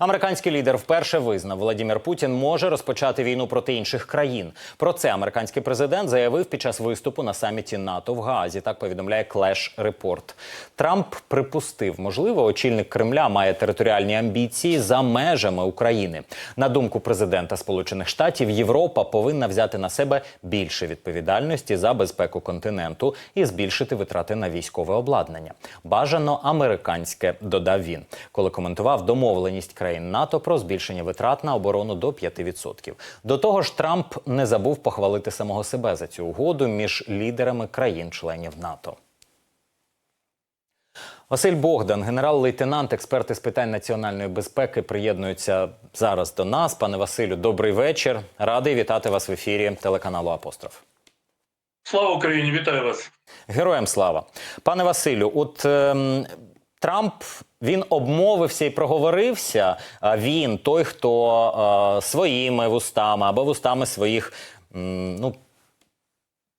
Американський лідер вперше визнав, Владімір Путін може розпочати війну проти інших країн. Про це американський президент заявив під час виступу на саміті НАТО в Гаазі. Так повідомляє Клеш Репорт. Трамп припустив, можливо, очільник Кремля має територіальні амбіції за межами України. На думку президента Сполучених Штатів, Європа повинна взяти на себе більше відповідальності за безпеку континенту і збільшити витрати на військове обладнання. Бажано американське, додав він, коли коментував домовленість країн НАТО про збільшення витрат на оборону до 5%. До того ж, Трамп не забув похвалити самого себе за цю угоду між лідерами країн-членів НАТО. Василь Богдан, генерал-лейтенант, експерт із питань національної безпеки, приєднується зараз до нас. Пане Василю, добрий вечір. Радий вітати вас в ефірі телеканалу Апостроф. Слава Україні, вітаю вас. Героям слава, пане Василю. От ем, Трамп він обмовився і проговорився. Він той, хто е, своїми вустами або вустами своїх м, ну.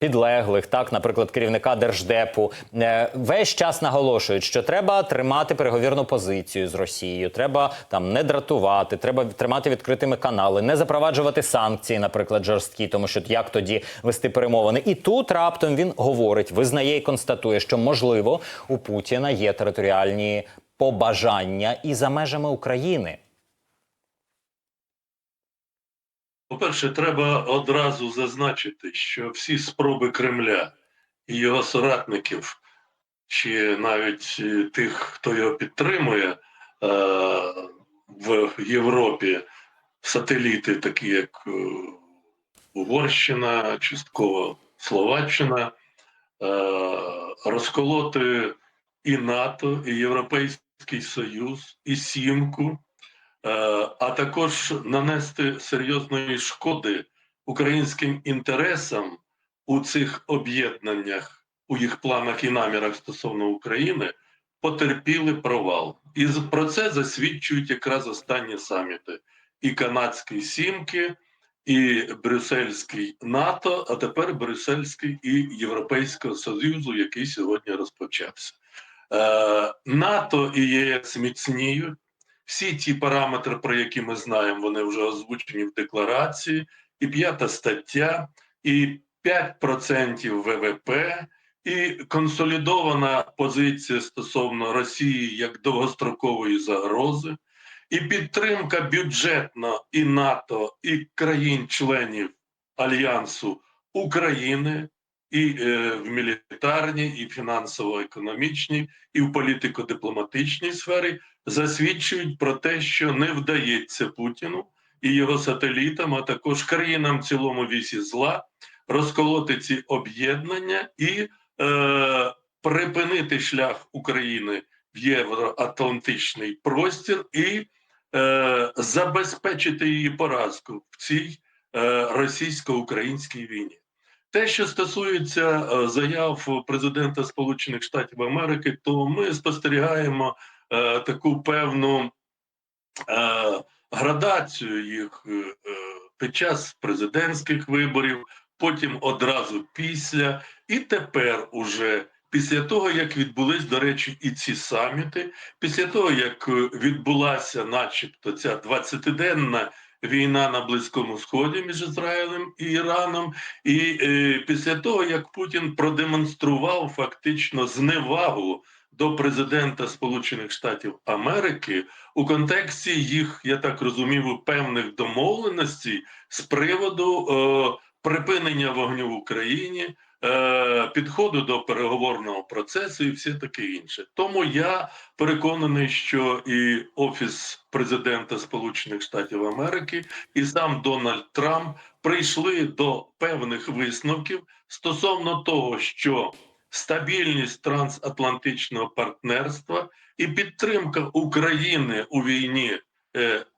Підлеглих, так, наприклад, керівника держдепу, е, весь час наголошують, що треба тримати переговірну позицію з Росією, треба там не дратувати, треба тримати відкритими канали, не запроваджувати санкції, наприклад, жорсткі, тому що як тоді вести перемовини. І тут раптом він говорить, визнає і констатує, що можливо у Путіна є територіальні побажання і за межами України. По-перше, треба одразу зазначити, що всі спроби Кремля і його соратників, чи навіть е, тих, хто його підтримує е, в Європі, сателіти, такі як е, Угорщина, частково Словаччина, розколоти і НАТО, і Європейський Союз, і Сімку. Е, а також нанести серйозної шкоди українським інтересам у цих об'єднаннях, у їх планах і намірах стосовно України, потерпіли провал. І про це засвідчують якраз останні саміти: і канадський сімки, і Брюссельський НАТО, а тепер Брюссельський і Європейського Союзу, який сьогодні розпочався. Е, НАТО і ЄС міцніють. Всі ті параметри, про які ми знаємо, вони вже озвучені в декларації, і п'ята стаття, і 5% ВВП, і консолідована позиція стосовно Росії як довгострокової загрози, і підтримка бюджетно і НАТО, і країн-членів Альянсу України, і е, в мілітарній, і фінансово-економічній, і в політико-дипломатичній сфері засвідчують про те, що не вдається Путіну і його сателітам, а також країнам в цілому вісі зла розколоти ці об'єднання і е, припинити шлях України в євроатлантичний простір і е, забезпечити її поразку в цій е, російсько-українській війні. Те, що стосується е, заяв президента Сполучених Штатів Америки, то ми спостерігаємо е, таку певну е, градацію їх е, е, під час президентських виборів, потім одразу після, і тепер уже. Після того, як відбулись, до речі, і ці саміти, після того, як е, відбулася, начебто, ця 20-денна війна на Близькому Сході між Ізраїлем і Іраном, і е, після того, як Путін продемонстрував фактично зневагу до президента Сполучених Штатів Америки у контексті їх, я так розумів, певних домовленостей з приводу е, припинення вогню в Україні. Е, Підходу до переговорного процесу і все таке інше. Тому я переконаний, що і офіс президента Сполучених Штатів Америки, і сам Дональд Трамп прийшли до певних висновків стосовно того, що стабільність трансатлантичного партнерства і підтримка України у війні,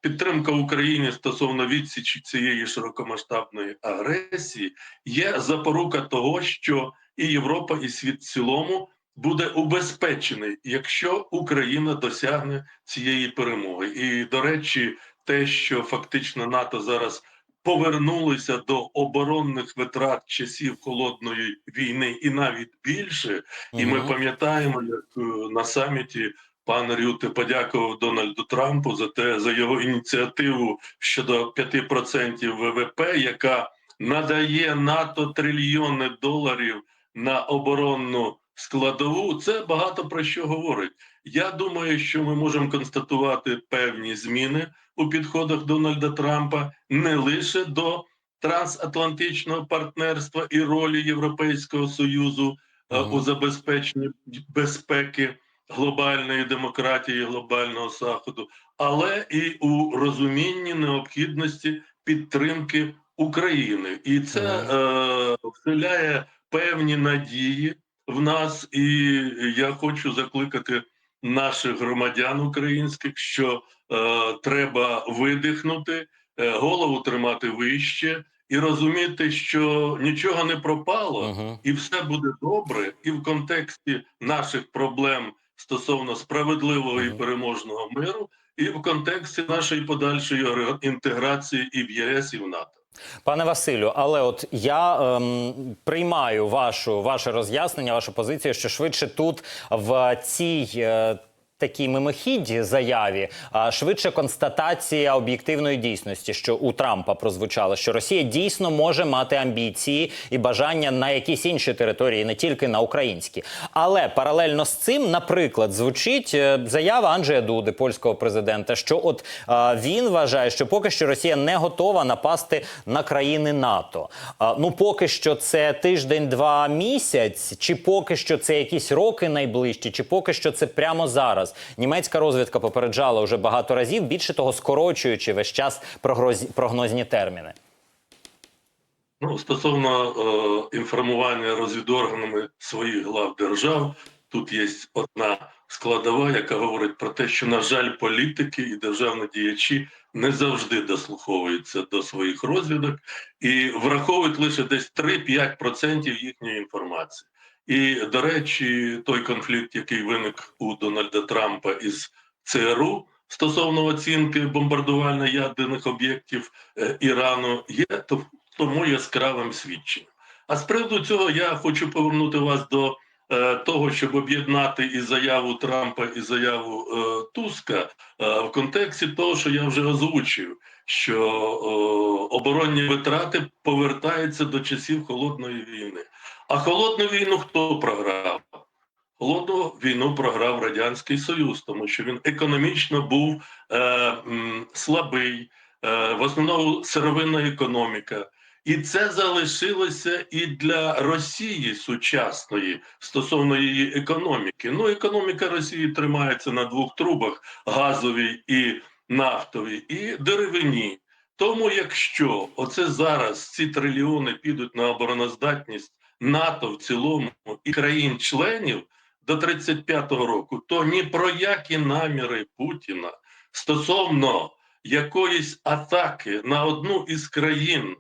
підтримка України стосовно відсічі цієї широкомасштабної агресії є запорука того, що і Європа, і світ в цілому буде убезпечений, якщо Україна досягне цієї перемоги. І до речі, те, що фактично НАТО зараз повернулися до оборонних витрат часів холодної війни, і навіть більше. І ми пам'ятаємо, як е, на саміті пан Рюте подякував Дональду Трампу за те за його ініціативу щодо 5% ВВП, яка надає НАТО трильйони доларів на оборонну складову. Це багато про що говорить. Я думаю, що ми можемо констатувати певні зміни у підходах Дональда Трампа не лише до трансатлантичного партнерства і ролі Європейського союзу е, у забезпеченні безпеки глобальної демократії, глобального заходу, але і у розумінні необхідності підтримки України, і це е, вселяє певні надії в нас. І я хочу закликати наших громадян українських, що е, треба видихнути, е, голову тримати вище і розуміти, що нічого не пропало, Мгм. і все буде добре, і в контексті наших проблем стосовно справедливого і переможного миру, і в контексті нашої подальшої інтеграції і в ЄС, і в НАТО. Пане Василю, але от я ем, приймаю вашу ваше роз'яснення, вашу позицію, що швидше тут в цій. Е, Такій мимохідді заяві, а швидше констатація об'єктивної дійсності, що у Трампа прозвучало, що Росія дійсно може мати амбіції і бажання на якісь інші території, не тільки на українські. Але паралельно з цим, наприклад, звучить е, заява Анджея Дуди, польського президента, що от е, він вважає, що поки що Росія не готова напасти на країни НАТО. А, ну поки що це тиждень, два місяць, чи поки що це якісь роки найближчі, чи поки що це прямо зараз. Німецька розвідка попереджала вже багато разів, більше того, скорочуючи весь час прогнозні терміни. Ну, стосовно е, інформування розвідорганами своїх глав держав, тут є одна складова, яка говорить про те, що, на жаль, політики і державні діячі не завжди дослуховуються до своїх розвідок і враховують лише десь 3-5% їхньої інформації. І, до речі, той конфлікт, який виник у Дональда Трампа із ЦРУ стосовно оцінки бомбардувально-ядерних об'єктів е, Ірану, є то тому яскравим свідченням. А з приводу цього я хочу повернути вас до того, щоб об'єднати і заяву Трампа, і заяву е, Туска е, в контексті того, що я вже озвучив, що е, оборонні витрати повертаються до часів холодної війни. А холодну війну хто програв? Холодну війну програв Радянський Союз, тому що він економічно був е, м, слабий, е, в основному сировинна економіка. І це залишилося і для Росії сучасної стосовно її економіки. Ну, економіка Росії тримається на двох трубах: газовій і нафтовій, і деревині. Тому, якщо оце зараз ці трильйони підуть на обороноздатність НАТО в цілому і країн-членів до 35-го року, то ні про які наміри Путіна стосовно якоїсь атаки на одну із країн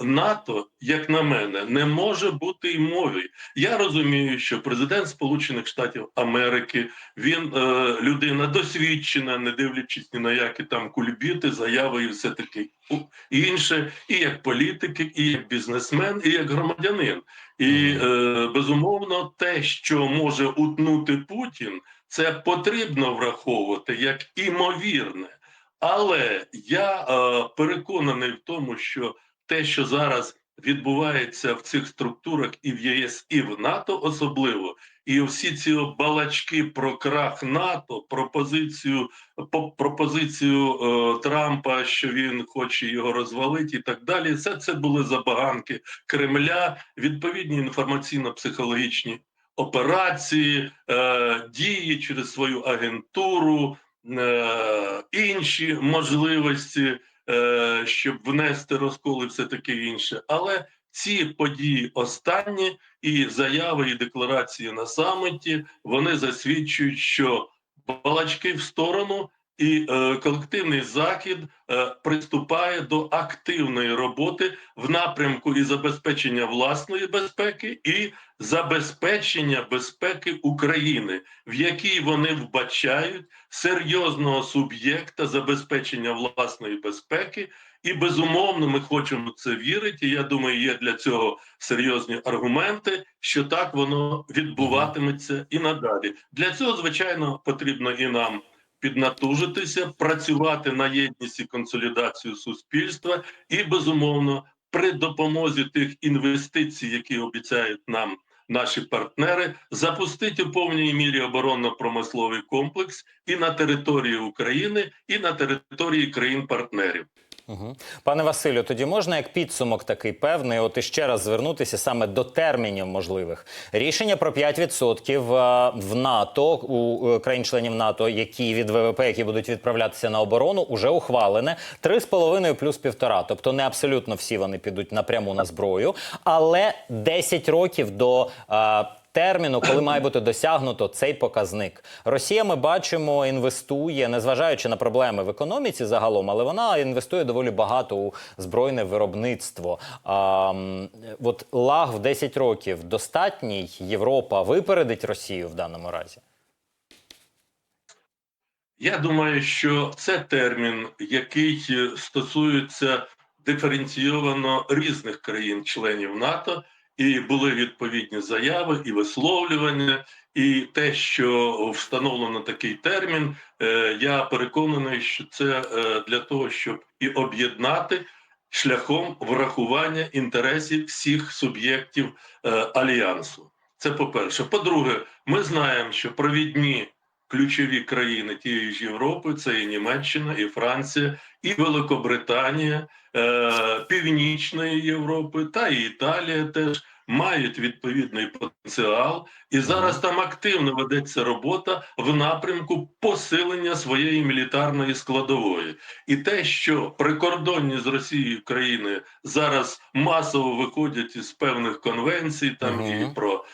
НАТО, як на мене, не може бути й мови. Я розумію, що президент Сполучених Штатів Америки він е, людина досвідчена, не дивлячись ні на які там кульбіти, заяви і все таке інше, і як політик, і як бізнесмен, і як громадянин. І е, безумовно, те, що може утнути Путін, це потрібно враховувати як імовірне. Але я е, переконаний в тому, що те, що зараз відбувається в цих структурах і в ЄС, і в НАТО, особливо, і всі ці балачки про крах НАТО, по пропозицію е, Трампа, що він хоче його розвалити, і так далі. Все це були забаганки Кремля, відповідні інформаційно-психологічні операції, е, дії через свою агентуру, е, інші можливості, щоб внести розколи, все таке інше. Але ці події останні і заяви, і декларації на саміті вони засвідчують, що балачки в сторону, і е, колективний захід е, приступає до активної роботи в напрямку і забезпечення власної безпеки, і забезпечення безпеки України, в якій вони вбачають серйозного суб'єкта забезпечення власної безпеки. І безумовно, ми хочемо це вірити. Я думаю, є для цього серйозні аргументи, що так воно відбуватиметься і надалі. Для цього, звичайно, потрібно і нам піднатужитися, працювати на єдність і консолідацію суспільства, і безумовно при допомозі тих інвестицій, які обіцяють нам наші партнери, запустити у повній мірі оборонно-промисловий комплекс і на території України, і на території країн-партнерів. Угу. Пане Василю, тоді можна як підсумок такий певний, от іще раз звернутися саме до термінів можливих. Рішення про 5% в НАТО у е, країн-членів НАТО, які від ВВП, які будуть відправлятися на оборону, уже ухвалене 3,5 плюс 1,5. Тобто не абсолютно всі вони підуть напряму на зброю, але 10 років до. Терміну, коли має бути досягнуто цей показник. Росія, ми бачимо, інвестує, незважаючи на проблеми в економіці загалом, але вона інвестує доволі багато у збройне виробництво. А, от лаг в 10 років достатній Європа випередить Росію в даному разі. Я думаю, що це термін, який е, стосується диференційовано різних країн-членів НАТО, і були відповідні заяви і висловлювання, і те, що встановлено такий термін, е, я переконаний, що це е, для того, щоб і об'єднати шляхом врахування інтересів всіх суб'єктів е, альянсу. Це по-перше. По-друге, ми знаємо, що провідні ключові країни тієї ж Європи це і Німеччина, і Франція, і Великобританія, е, Північної Європи та і Італія теж мають відповідний потенціал, і зараз там активно ведеться робота в напрямку посилення своєї мілітарної складової. І те, що прикордонні з Росією країни зараз масово виходять із певних конвенцій, там Мгм. і про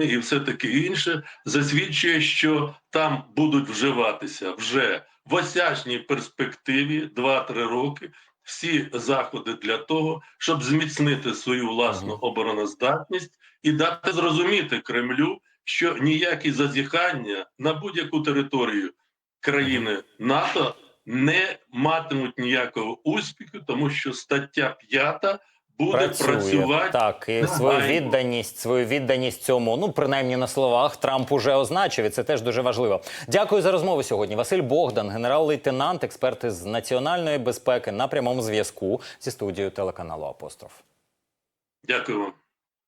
і все таке інше, засвідчує, що там будуть вживатися вже в осяжній перспективі 2-3 роки всі заходи для того, щоб зміцнити свою власну обороноздатність і дати зрозуміти Кремлю, що ніякі зазіхання на будь-яку територію країни НАТО не матимуть ніякого успіху, тому що стаття 5 буде Працює працювати так, і Негайно. свою відданість, свою відданість цьому, ну принаймні на словах, Трамп уже означив, і це теж дуже важливо. Дякую за розмову сьогодні. Василь Богдан, генерал-лейтенант, експерт із національної безпеки на прямому зв'язку зі студією телеканалу Апостроф. Дякую вам.